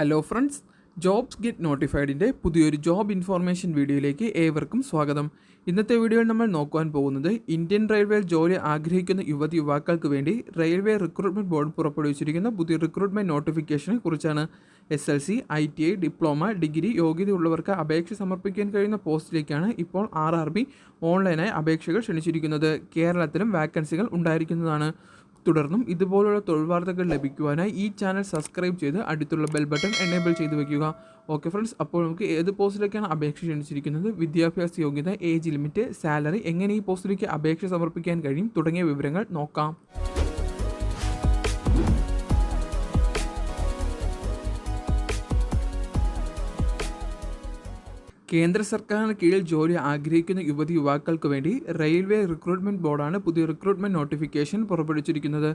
Hello friends jobs get നോട്ടിഫൈഡിന്റെ പുതിയൊരു job information വീഡിയോയിലേക്ക് ഏവർക്കും സ്വാഗതം. ഇന്നത്തെ വീഡിയോയിൽ നമ്മൾ നോക്കുവാൻ പോകുന്നത് ഇന്ത്യൻ റെയിൽവേയിൽ ജോലി ആഗ്രഹിക്കുന്ന യുവതി യുവാക്കൾക്ക് വേണ്ടി റെയിൽവേ റിക്രൂട്ട്മെന്റ് ബോർഡ് പുറപ്പെടുവിച്ചിരിക്കുന്ന പുതിയ റിക്രൂട്ട്മെന്റ് നോട്ടിഫിക്കേഷനെ കുറിച്ചാണ്. S L C I T I diploma degree യോഗ്യതയുള്ളവർക്ക് അപേക്ഷ സമർപ്പിക്കാൻ കഴിയുന്ന പോസ്റ്റിലേക്കാണ് ഇപ്പോൾ ആർ ആർ ബി ഓൺലൈനായി അപേക്ഷകൾ ക്ഷണിച്ചിരിക്കുന്നത്. കേരളത്തിലും വാക്കൻസികൾ ഉണ്ടായിരിക്കുന്നതാണ്. തുടർന്നും ഇതുപോലുള്ള തൊഴിൽ വാർത്തകൾ ലഭിക്കുവാനായി ഈ ചാനൽ സബ്സ്ക്രൈബ് ചെയ്ത് അടുത്തുള്ള ബെൽ ബട്ടൺ എനേബിൾ ചെയ്ത് വെക്കുക. ഓക്കെ ഫ്രണ്ട്സ് അപ്പോൾ നമുക്ക് ഏത് പോസ്റ്റിലേക്കാണ് അപേക്ഷ ക്ഷണിച്ചിരിക്കുന്നത്? വിദ്യാഭ്യാസ യോഗ്യത ഏജ് ലിമിറ്റ് സാലറി എങ്ങനെ ഈ പോസ്റ്റിലേക്ക് അപേക്ഷ സമർപ്പിക്കാൻ കഴിയും? തുടങ്ങിയ വിവരങ്ങൾ നോക്കാം. കേന്ദ്ര സർക്കാരിന് കീഴിൽ ജോലി ആഗ്രഹിക്കുന്ന യുവതി യുവാക്കൾക്ക് വേണ്ടി റെയിൽവേ റിക്രൂട്ട്മെന്റ് ബോർഡാണ് പുതിയ റിക്രൂട്ട്മെന്റ് നോട്ടിഫിക്കേഷൻ പുറപ്പെടുവിച്ചിരിക്കുന്നത്.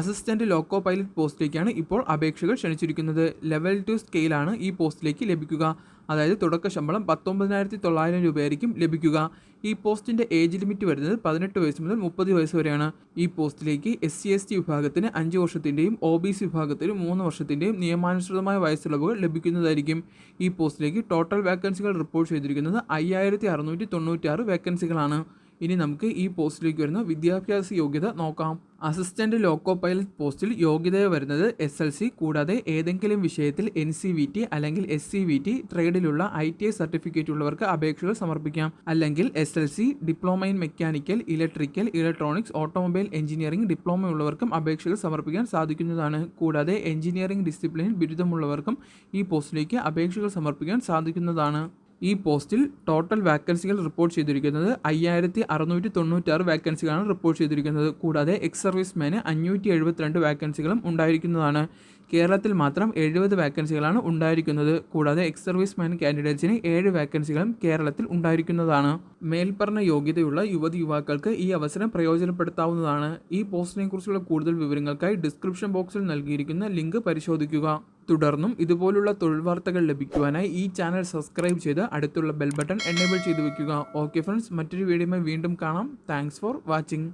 അസിസ്റ്റന്റ് ലോക്കോ പൈലറ്റ് പോസ്റ്റിലേക്കാണ് ഇപ്പോൾ അപേക്ഷകൾ ക്ഷണിച്ചിരിക്കുന്നത്. ലെവൽ ടു സ്കെയിലാണ് ഈ പോസ്റ്റിലേക്ക് ലഭിക്കുക. അതായത് തുടക്ക ശമ്പളം പത്തൊമ്പതിനായിരത്തി തൊള്ളായിരം രൂപയായിരിക്കും ലഭിക്കുക. ഈ പോസ്റ്റിന്റെ ഏജ് ലിമിറ്റ് വരുന്നത് പതിനെട്ട് വയസ്സ് മുതൽ മുപ്പത് വയസ്സ് വരെയാണ്. ഈ പോസ്റ്റിലേക്ക് എസ് സി എസ് ടി വിഭാഗത്തിന് അഞ്ച് വർഷത്തിന്റെയും ഒ ബി സി വിഭാഗത്തിന് മൂന്ന് വർഷത്തിന്റെയും നിയമാനുസൃതമായ വയസ്സിളവുകൾ ലഭിക്കുന്നതായിരിക്കും. ഈ പോസ്റ്റിലേക്ക് ടോട്ടൽ വേക്കൻസികൾ റിപ്പോർട്ട് ചെയ്തിരിക്കുന്നത് അയ്യായിരത്തി അറുന്നൂറ്റി തൊണ്ണൂറ്റാറ് വേക്കൻസികളാണ് ഇനി നമുക്ക് ഈ പോസ്റ്റിലേക്ക് വരുന്ന വിദ്യാഭ്യാസ യോഗ്യത നോക്കാം. അസിസ്റ്റന്റ് ലോക്കോ പൈലറ്റ് പോസ്റ്റിൽ യോഗ്യത വരുന്നത് എസ് എൽ സി കൂടാതെ ഏതെങ്കിലും വിഷയത്തിൽ എൻ സി വി ടി അല്ലെങ്കിൽ എസ് സി വി ടി ട്രേഡിലുള്ള ഐ ടി ഐ സർട്ടിഫിക്കറ്റ് ഉള്ളവർക്ക് അപേക്ഷകൾ സമർപ്പിക്കാം. അല്ലെങ്കിൽ S L C diploma in mechanical electrical electronics automobile engineering diploma ഉള്ളവർക്കും അപേക്ഷകൾ സമർപ്പിക്കാൻ സാധിക്കുന്നതാണ്. കൂടാതെ എഞ്ചിനീയറിംഗ് ഡിസിപ്ലിനിൽ ബിരുദമുള്ളവർക്കും ഈ പോസ്റ്റിലേക്ക് അപേക്ഷകൾ സമർപ്പിക്കാൻ സാധിക്കുന്നതാണ്. ഈ പോസ്റ്റിൽ ടോട്ടൽ വാക്കൻസികൾ റിപ്പോർട്ട് ചെയ്തിരിക്കുന്നത് അയ്യായിരത്തി അറുന്നൂറ്റി തൊണ്ണൂറ്റാറ് വാക്കൻസികളാണ് റിപ്പോർട്ട് ചെയ്തിരിക്കുന്നത്. കൂടാതെ എക്സ് സർവീസ്മാന് അഞ്ഞൂറ്റി എഴുപത്തിരണ്ട് വാക്കൻസികളും ഉണ്ടായിരിക്കുന്നതാണ്. കേരളത്തിൽ മാത്രം എഴുപത് വാക്കൻസികളാണ് ഉണ്ടായിരിക്കുന്നത്. കൂടാതെ എക്സ് സർവീസ്മാൻ കാൻഡിഡേറ്റ്സിന് ഏഴ് വാക്കൻസികളും കേരളത്തിൽ ഉണ്ടായിരിക്കുന്നതാണ്. മേൽപ്പറഞ്ഞ യോഗ്യതയുള്ള യുവതി യുവാക്കൾക്ക് ഈ അവസരം പ്രയോജനപ്പെടുത്താവുന്നതാണ്. ഈ പോസ്റ്റിനെ കുറിച്ചുള്ള കൂടുതൽ വിവരങ്ങൾക്കായി ഡിസ്ക്രിപ്ഷൻ ബോക്സിൽ നൽകിയിരിക്കുന്ന ലിങ്ക് പരിശോധിക്കുക. തുടർന്നും ഇതുപോലുള്ള തൊഴിൽ വാർത്തകൾ ലഭിക്കുവാനായി ഈ ചാനൽ സബ്സ്ക്രൈബ് ചെയ്ത് അടുത്തുള്ള ബെൽ ബട്ടൺ എനേബിൾ ചെയ്തു വെക്കുക. ഓക്കെ ഫ്രണ്ട്സ് മറ്റൊരു വീഡിയോയുമായി വീണ്ടും കാണാം. Thanks for watching